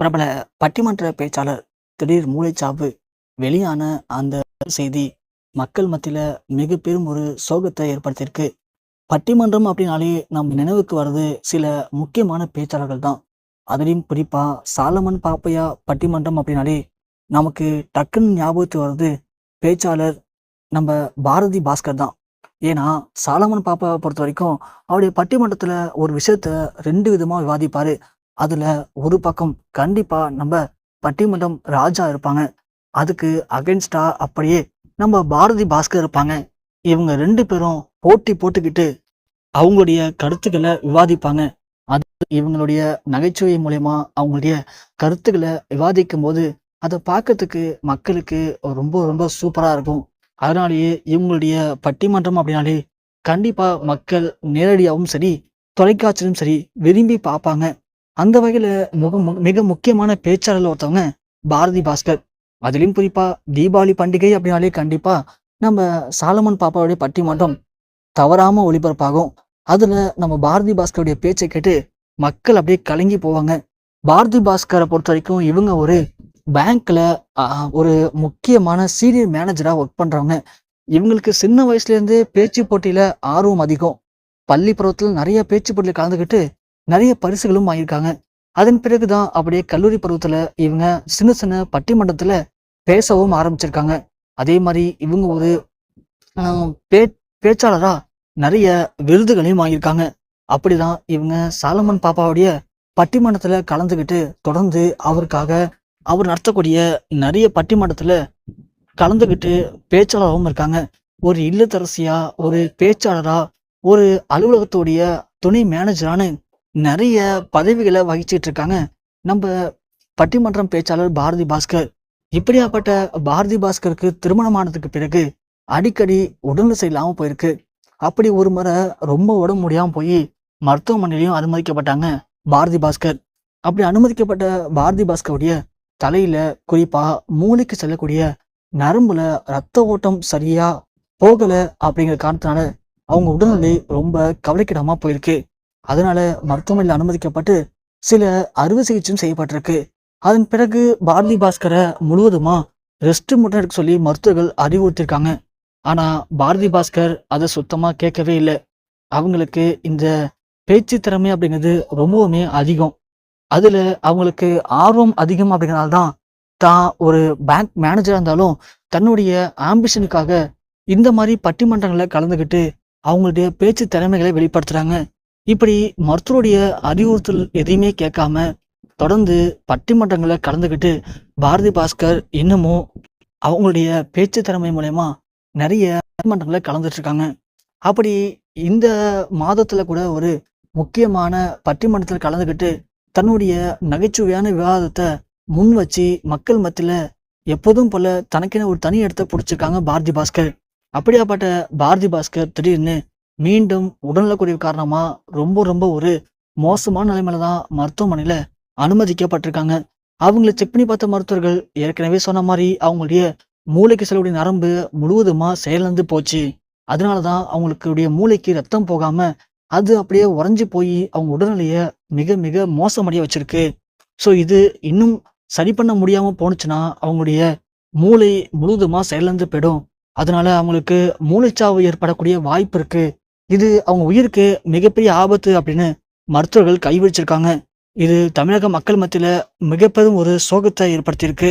பிரபல பட்டிமன்ற பேச்சாளர் திடீர் மூளைச்சாவு வெளியான அந்த செய்தி மக்கள் மத்தியில மிக பெரும் ஒரு சோகத்தை ஏற்படுத்தியிருக்கு. பட்டிமன்றம் அப்படின்னாலே நம் நினைவுக்கு வர்றது சில முக்கியமான பேச்சாளர்கள் தான். அதுலேயும் குறிப்பா சாலமன் பாப்பையா பட்டிமன்றம் அப்படின்னாலே நமக்கு டக்குன்னு ஞாபகத்துக்கு வர்றது பேச்சாளர் நம்ம பாரதி பாஸ்கர் தான். ஏன்னா சாலமன் பாப்பாவை பொறுத்த வரைக்கும் அவருடைய பட்டிமன்றத்தில் ஒரு விஷயத்த ரெண்டு விதமாக விவாதிப்பாரு. அதுல ஒரு பக்கம் கண்டிப்பா நம்ம பட்டிமன்றம் ராஜா இருப்பாங்க. அதுக்கு அகென்ஸ்டா அப்படியே நம்ம பாரதி பாஸ்கர் இருப்பாங்க. இவங்க ரெண்டு பேரும் போட்டி போட்டுக்கிட்டு அவங்களுடைய கருத்துக்களை விவாதிப்பாங்க. அது இவங்களுடைய நகைச்சுவை மூலயமா அவங்களுடைய கருத்துக்களை விவாதிக்கும் போது அதை பார்க்கறதுக்கு மக்களுக்கு ரொம்ப ரொம்ப சூப்பரா இருக்கும். அதனாலேயே இவங்களுடைய பட்டிமன்றம் அப்படின்னாலே கண்டிப்பா மக்கள் நேரடியாகவும் சரி தொலைக்காட்சியிலும் சரி விரும்பி பார்ப்பாங்க. அந்த வகையில முக மிக முக்கியமான பேச்சாளர் ஒருத்தவங்க பாரதி பாஸ்கர். அதுலேயும் குறிப்பா தீபாவளி பண்டிகை அப்படின்னாலே கண்டிப்பா நம்ம சாலமன் பாப்பாவுடைய பட்டி மட்டும் தவறாம ஒளிபரப்பாகும். அதுல நம்ம பாரதி பாஸ்கருடைய பேச்சை கேட்டு மக்கள் அப்படியே கலங்கி போவாங்க. பாரதி பாஸ்கரை பொறுத்த வரைக்கும் இவங்க ஒரு பேங்க்ல ஒரு முக்கியமான சீனியர் மேனேஜரா ஒர்க் பண்றவங்க. இவங்களுக்கு சின்ன வயசுல இருந்தே பேச்சு போட்டியில ஆர்வம் அதிகம். பள்ளி பருவத்தில் நிறைய பேச்சு போட்டியில் கலந்துக்கிட்டு நிறைய பரிசுகளும் வாங்கியிருக்காங்க. அதன் பிறகுதான் அப்படியே கல்லூரி பருவத்துல இவங்க சின்ன சின்ன பட்டிமன்றத்துல பேசவும் ஆரம்பிச்சிருக்காங்க. அதே மாதிரி இவங்க ஒரு பே பேச்சாளரா நிறைய விருதுகளையும் வாங்கியிருக்காங்க. அப்படிதான் இவங்க சாலமன் பாப்பாவுடைய பட்டிமன்றத்துல கலந்துக்கிட்டு தொடர்ந்து அவருக்காக அவர் நடத்தக்கூடிய நிறைய பட்டிமன்றத்துல கலந்துக்கிட்டு பேச்சாளராகவும் இருக்காங்க. ஒரு இல்லத்தரசியா ஒரு பேச்சாளரா ஒரு அலுவலகத்துடைய துணை மேனேஜரான நிறைய பதவிகளை வகிச்சிட்டு இருக்காங்க நம்ம பட்டிமன்றம் பேச்சாளர் பாரதி பாஸ்கர். இப்படியாப்பட்ட பாரதி பாஸ்கருக்கு திருமணமானதுக்கு பிறகு அடிக்கடி உடல்நிலை சரியில்லாமல் போயிருக்கு. அப்படி ஒரு முறை ரொம்ப உடம்பு முடியாமல் போய் மருத்துவமனையிலையும் அனுமதிக்கப்பட்டாங்க பாரதி பாஸ்கர். அப்படி அனுமதிக்கப்பட்ட பாரதி பாஸ்கருடைய தலையில குறிப்பா மூளைக்கு செல்லக்கூடிய நரம்புல ரத்த ஓட்டம் சரியா போகல அப்படிங்கிற காரணத்தினால அவங்க உடல்நிலை ரொம்ப கவலைக்கிடமா போயிருக்கு. அதனால மருத்துவமனையில் அனுமதிக்கப்பட்டு சில அறுவை சிகிச்சையும் செய்யப்பட்டிருக்கு. அதன் பிறகு பாரதி பாஸ்கரை முழுவதுமா ரெஸ்ட் மட்டும் எடுக்க சொல்லி மருத்துவர்கள் அறிவுறுத்திருக்காங்க ஆனா பாரதி பாஸ்கர் அதை சுத்தமா கேட்கவே இல்லை. அவங்களுக்கு இந்த பேச்சு திறமை அப்படிங்கிறது ரொம்பவுமே அதிகம். அதுல அவங்களுக்கு ஆர்வம் அதிகம் அப்படிங்கறனால தான் தான் ஒரு பேங்க் மேனேஜரா இருந்தாலும் தன்னுடைய ஆம்பிஷனுக்காக இந்த மாதிரி பட்டிமன்றங்களை கலந்துக்கிட்டு அவங்களுடைய பேச்சு திறமைகளை வெளிப்படுத்துறாங்க. இப்படி மருத்துவருடைய அறிவுறுத்தல் எதையுமே கேட்காம தொடர்ந்து பட்டிமன்றங்களை கலந்துக்கிட்டு பாரதி பாஸ்கர் இன்னமும் அவங்களுடைய பேச்சு திறமை மூலயமா நிறைய பட்டிமன்றங்களை கலந்துட்டு இருக்காங்க அப்படி இந்த மாதத்துல கூட ஒரு முக்கியமான பட்டிமன்றத்தில் கலந்துக்கிட்டு தன்னுடைய நகைச்சுவையான விவாதத்தை முன் வச்சு மக்கள் மத்தியில எப்போதும் போல தனக்கென ஒரு தனி இடத்த பிடிச்சிருக்காங்க பாரதி பாஸ்கர். அப்படியாப்பட்ட பாரதி பாஸ்கர் திடீர்னு மீண்டும் உடல்நலக்குறைவு காரணமா ரொம்ப ரொம்ப ஒரு மோசமான நிலைமையில தான் மருத்துவமனையில அனுமதிக்கப்பட்டிருக்காங்க. அவங்கள செக் பண்ணி பார்த்த மருத்துவர்கள் ஏற்கனவே சொன்ன மாதிரி அவங்களுடைய மூளைக்கு செல்லக்கூடிய நரம்பு முழுவதுமா செயலந்து போச்சு. அதனால தான் அவங்களுக்குடைய மூளைக்கு ரத்தம் போகாம அது அப்படியே உறைஞ்சு போய் அவங்க உடல்நிலையை மிக மிக மோசமடைய வச்சிருக்கு. ஸோ இது இன்னும் சரி பண்ண முடியாம போணுச்சுன்னா அவங்களுடைய மூளை முழுவதுமா செயலந்து போயிடும். அதனால அவங்களுக்கு மூளைச்சாவு ஏற்படக்கூடிய வாய்ப்பு இருக்கு. இது அவங்க உயிருக்கு மிகப்பெரிய ஆபத்து அப்படின்னு மருத்துவர்கள் கைவிரிச்சிருக்காங்க இது தமிழக மக்கள் மத்தியில் மிகப்பெரும் ஒரு சோகத்தை ஏற்படுத்தியிருக்கு.